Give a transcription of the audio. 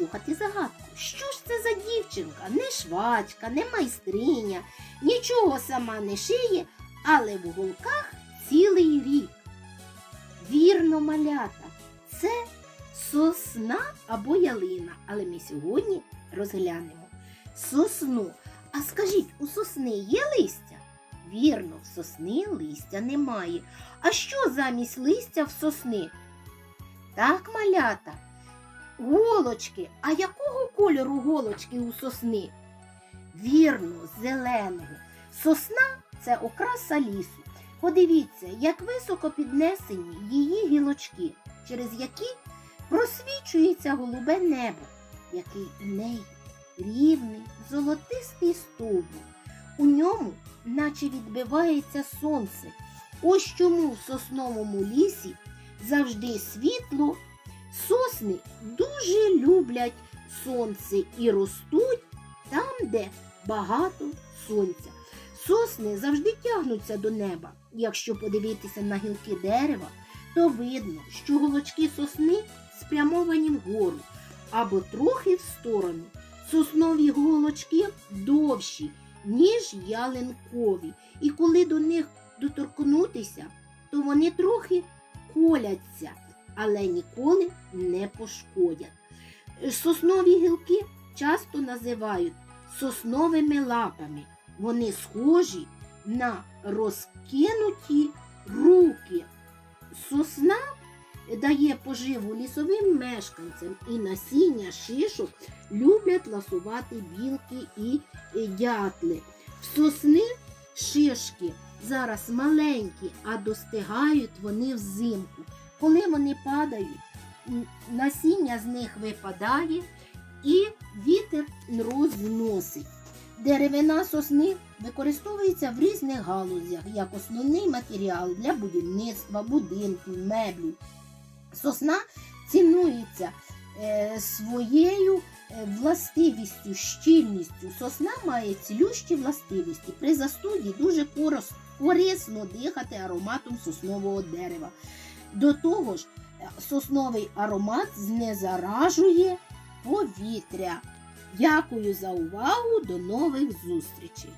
послухати загадку. Що ж це за дівчинка? Не швачка, не майстриня, нічого сама не шиє, але в уголках цілий рік. Вірно, малята, це сосна або ялина, але ми сьогодні розглянемо сосну. А скажіть, у сосни є листя? Вірно, в сосни листя немає. А що замість листя в сосни? Так, малята. Голочки. А якого кольору голочки у сосни? Вірно, зеленого. Сосна це окраса лісу. Подивіться, як високо піднесені її гілочки, через які просвічується голубе небо, який у неї рівний, золотистий стовбур. У ньому наче відбивається сонце. Ось чому в сосновому лісі завжди світло. Сосни дуже люблять сонце і ростуть там, де багато сонця. Сосни завжди тягнуться до неба. Якщо подивитися на гілки дерева, то видно, що голочки сосни спрямовані вгору або трохи в сторону. Соснові голочки довші, ніж ялинкові, і коли до них доторкнутися, то вони трохи коляться, але ніколи не пошкодять. Соснові гілки часто називають сосновими лапами. Вони схожі на розкинуті руки. Сосна дає поживу лісовим мешканцям і насіння шишок люблять ласувати білки і дятли. В сосни шишки зараз маленькі, а достигають вони взимку. Коли вони падають, насіння з них випадає і вітер розносить. Деревина сосни використовується в різних галузях як основний матеріал для будівництва, будинків, меблів. Сосна цінується е, своєю е, властивістю, щільністю. Сосна має цілющі властивості. При застуді дуже корисно дихати ароматом соснового дерева. До того ж, е, сосновий аромат знезаражує повітря. Дякую за увагу. До нових зустрічей!